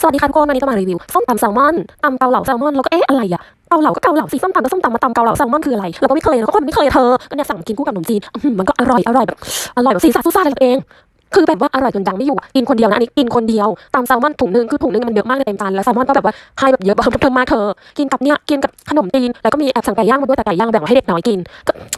สวัสดีค่ะทุกคนวันนี้จะมารีวิวส้มตำแซลมอนตำเกาเหลาแซลมอนแล้วก็เอ๊ะอะไรอะเกาเหลาก็เกาเหลาสิส้มตำก็ส้มตำมาตำเกาเหลาแซลมอนคืออะไรเราก็ไม่เคยเราก็คนไม่เคยเธอก็เนี่ยสั่งกินคู่กับขนมจีนอื้อหือมันก็อร่อยอร่อยแบบอร่อยแบบซีสันซูซ่าเลยตัวเอง คือแบบว่าอร่อยจนยังไม่อยู่กินคนเดียวนะอันนี้กินคนเดียวตำแซลมอนถุงนึงคือถุงนึงมันเยอะมากในเต็มจานแล้วแซลมอนก็แบบว่าให้แบบเยอะแบบเพิ่มมากเธอกินกับเนี่ยกินกับขนมจีนแล้วก็มีแอบสั่งไก่ย่างมาด้วยแต่ไก่ย่างแบ่งไว้ให้เด็กน้อยกิน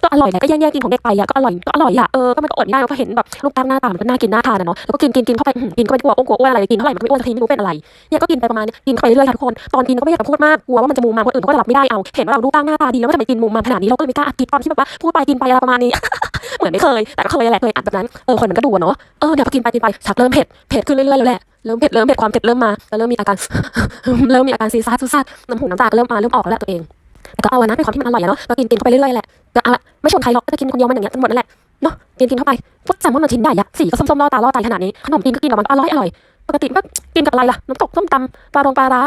ก็อร่อยแหละก็แย่งๆกินของเด็กไปอะก็อร่อยก็อร่อยอะเออก็มันก็อดไม่ได้ก็เห็นแบบรูปร่างหน้าตามันก็น่ากินน่าทานอะเนาะแล้วก็กินกินกินเข้าไปกินเข้าไปกลัวอ้วนกลัวอ้วนอะไรกินเท่าไหร่มันก็ไม่อ้วนสักทีไม่รู้เป็นอะไรเนี่ยก็กินไปประมาณกินเข้าไปเรื่อยๆทุกคนตอนกินก็ไม่อยากจะพูดมากกลัวว่ามันจะมูมามคนอื่นก็จะรับไม่ได้เอาเห็นว่าเรารูปร่างหน้าตาดีแล้วว่าทำไมกินมุมมามขนาดนี้เราก็เลยไม่กล้าอัดคลิปตอนที่แบบว่าพูดไปกินไปอะไรประมาณนี้ เหมือนไม่เคย แต่ก็เคยแหละเคยอัดแบบนั้น เออคนมันก็ดูอะเนาะ เออเดี๋ยวพอกินไปกินไปชักเริ่มเผ็ด เผ็ดขึ้นเรื่อยๆแล้วแหละ เริ่มเผ็ดเริ่มเผ็ดความเผ็ดเริ่มมาแล้วเริ่มมีอาการ เริ่มมีอาการซีซ่าซูซ่าน้ำหูน้ำตาก็เริ่มมาเริ่มออกแล้วแหละตัวเองแต่ก็เอาอะนะเป็นความที่มันอร่อยอะเนาะก็กินกินเข้าไปเรื่อยๆแหละก็เอาละไม่ชนใครหรอกก็จะกินคนเดียวมันอย่างเงี้ยจนหมดนั่นแหละเนาะกินกินเข้าไปพวกแซลมอนมันชิ้นใหญ่อะสีก็ส้มๆล่อตาล่อใจขนาดนี้ขนมจีนก็กินกับมันอร่อยอร่อย ปกติก็กินกับอะไรล่ะน้ำตกส้มตำปลาโรงปลาร้า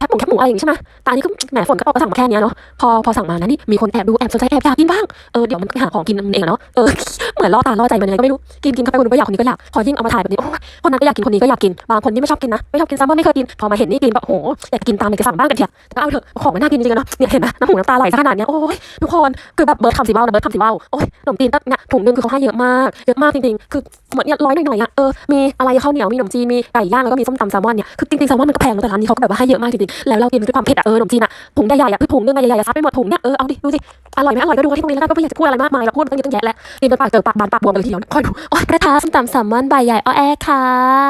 แคบหมูแคบหมูอะไรอย่างงี้ใช่ไหมต่อันนี้ก็แหมฝนก็ตกก็สั่งมาแค่นี้เนาะ พอพอสั่งมานะนี่มีคนแอบดูแอบสนใจแอบอยากกินบ้าง เออเดี๋ยวมันหาของกินเองเนาะ เออเหมือนล่อตาล่อใจมันยังไงก็ไม่รู้ กินกินเข้าไปคนนึงก็อยากคนนี้ก็อยาก พอยิ่งเอามาถ่ายแบบนี้โอ้ยคนนั้นก็อยากกินคนนี้ก็อยากกิน บางคนที่ไม่ชอบกินนะไม่ชอบกินแซลมอนไม่เคยกิน พอมาเห็นนี่กินแบบโอ้โหอยากกินตามเลยก็สั่งบ้างกันเถอะแต่ก็เอาเถอะของมันน่ากินจริงๆเนาะ เนี่ยเห็นไหมน้ำหูน้ำตาไหลขนาดเนี้ยโอ้ยทุกคนคือแบบเบิร์ดคำสิว่านะเบิร์ดคำสิว่าโอ้ยขนมจีนตั้งเนี่ยถุงนึงคือเขาให้เยอะมากเยอะมากจริงๆ คือเหมือนเนี่ยร้อยหน่อยๆอะเออมีอะไรข้าวเหนียวมีขนมจีนมีไก่ย่างแล้วก็มีส้มตำแซลมอนเนี่ยคือจริงๆแซลมอนมันก็แพงแต่ร้านนี้เขาก็แบบว่าให้เยอะมากจริงแล้วเรากินด้วยความเผ็ดอะเออขนมจีนอะถุงใหญ่ๆอะคือถุงนึงอใหญ่ๆซัดไปหมดถุงเนี่ยเออเอาดิดูสิอร่อยไหมอร่อยก็ดูกันที่ตรงนี้แล้วกันก็ไม่อยากจะพูดอะไรมากมายเราพูดตั้งเยอะตั้งแยะแล้วกินจนปากเจอปากบานปากบวมเลยทีเดียวค่อยดูโอ๊ยกระทะส้มตำแซลมอนใบใหญ่อ้อแอค่ะ